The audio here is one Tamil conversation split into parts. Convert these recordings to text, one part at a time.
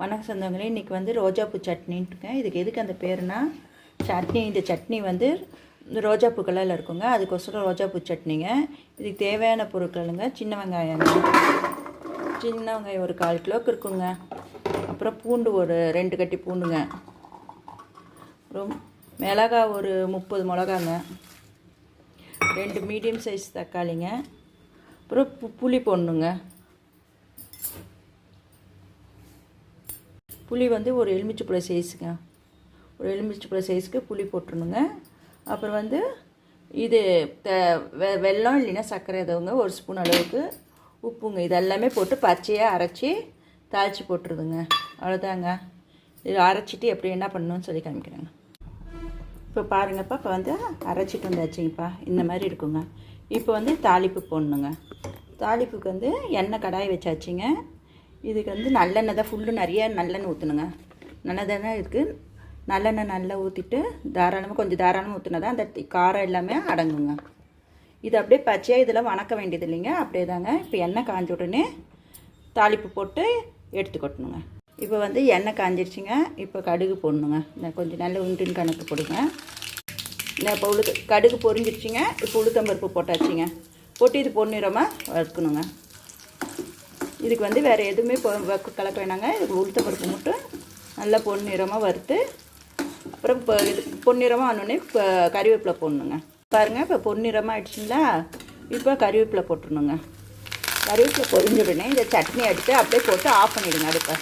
வணக்கம் சொந்தங்களே இன்றைக்கி வந்து ரோஜாப்பூ சட்னின்ட்டுருக்கேன். இதுக்கு எதுக்கு அந்த பேருனா சட்னி இந்த சட்னி வந்து இந்த ரோஜாப்பூ கலரில் இருக்குங்க. அதுக்கோசரம் ரோஜாப்பூ சட்னிங்க. இதுக்கு தேவையான பொருட்களுங்க சின்ன வெங்காயம் சின்ன வெங்காயம் ஒரு கால் கிலோக்கு இருக்குங்க. அப்புறம் பூண்டு ஒரு ரெண்டு கட்டி பூண்டுங்க. அப்புறம் மிளகா ஒரு முப்பது மிளகாங்க. ரெண்டு மீடியம் சைஸ் தக்காளிங்க. அப்புறம் பு புளி போடணுங்க புளி வந்து ஒரு எலுமிச்சைப்பழ சைஸுங்க ஒரு எலுமிச்சைப்பழ சைஸுக்கு புளி போட்டுருணுங்க. அப்புறம் வந்து இது த வெ வெல்லம் இல்லைன்னா சர்க்கரை எதுவுங்க ஒரு ஸ்பூன் அளவுக்கு உப்புங்க. இதெல்லாமே போட்டு பச்சையாக அரைச்சி தாளித்து போட்டுருதுங்க. அவ்வளோதாங்க. இது அரைச்சிட்டு எப்படி என்ன பண்ணணும்னு சொல்லி காமிக்கிறேங்க. இப்போ பாருங்கப்பா இப்போ வந்து அரைச்சிட்டு வந்தாச்சுங்கப்பா. இந்த மாதிரி இருக்குங்க. இப்போ வந்து தாளிப்பு போடணுங்க. தாளிப்புக்கு வந்து எண்ணெய் கடாய் வச்சாச்சுங்க. இதுக்கு வந்து நல்லெண்ணெய் தான் ஃபுல்லு நிறைய நல்லெண்ணெய் ஊற்றணுங்க நல்லதெண்ணெய் இருக்குது நல்லெண்ணெய் நல்லா ஊற்றிட்டு தாராளமாக கொஞ்சம் தாராளமாக ஊற்றினா தான் அந்த காரம் எல்லாமே அடங்குங்க. இது அப்படியே பச்சையாக இதெல்லாம் வணக்க வேண்டியது இல்லைங்க. அப்படியே தாங்க இப்போ எண்ணெய் காஞ்ச உடனே தாளிப்பு போட்டு எடுத்து கொட்டணுங்க. இப்போ வந்து எண்ணெய் காஞ்சிருச்சுங்க. இப்போ கடுகு போடணுங்க. நான் கொஞ்சம் நல்ல உண்டின் கணக்கு போடுங்க. நான் இப்போ உளுத்து கடுகு பொரிஞ்சிருச்சுங்க. இப்போ உளுத்தம்பருப்பு போட்டாச்சுங்க. போட்டு இது பொன்னிறமாக வறுக்கணுங்க இதுக்கு வந்து வேறு எதுவுமே வ- கலக்க வேணாங்க இதுக்கு உளுத்த பருப்பு மட்டும் நல்லா பொன்னிறமாக வறுத்து அப்புறம் இப்போ இது பொன்னிறமாக ஆனோடனே இப்போ கறிவேப்பிலை போடணுங்க. பாருங்கள் இப்போ பொன்னிறமாக ஆயிடுச்சுங்களா? இப்போ கறிவேப்பிலை போட்டுருணுங்க கறிவேப்பிலை பொரிஞ்ச உடனே இந்த சட்னி எடுத்து அப்படியே போட்டு ஆஃப் பண்ணிவிடுங்க அடுப்பை.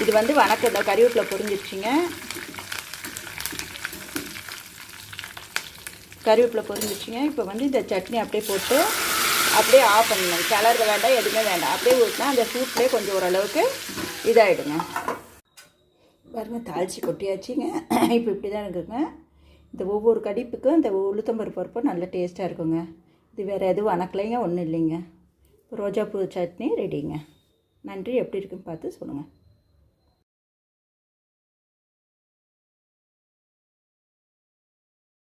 இது வந்து வணக்கம் இந்த கறிவேப்பிலை பொரிஞ்சிருச்சுங்க. கறிவேப்பிலை பொரிஞ்சிருச்சுங்க. இப்போ வந்து இந்த சட்னி அப்படியே போட்டு அப்படியே ஆஃப் பண்ணணும். கிளறு வேண்டாம் எதுவுமே வேண்டாம். அப்படியே ஊற்றினா அந்த சூட்லேயே கொஞ்சம் ஓரளவுக்கு இதாகிடுங்க பாருங்கள் தாளித்து கொட்டியாச்சுங்க. இப்போ இப்படி தான் இருக்குங்க. இந்த ஒவ்வொரு கடிப்புக்கும் இந்த உளுத்தம்பருப்பு பருப்பு நல்ல டேஸ்ட்டாக இருக்குங்க. இது வேறு எதுவும் வணக்கலைங்க ஒன்றும் இல்லைங்க. ரோஜாப்பூ சட்னி ரெடிங்க நன்றி. எப்படி இருக்குன்னு பார்த்து சொல்லுங்கள்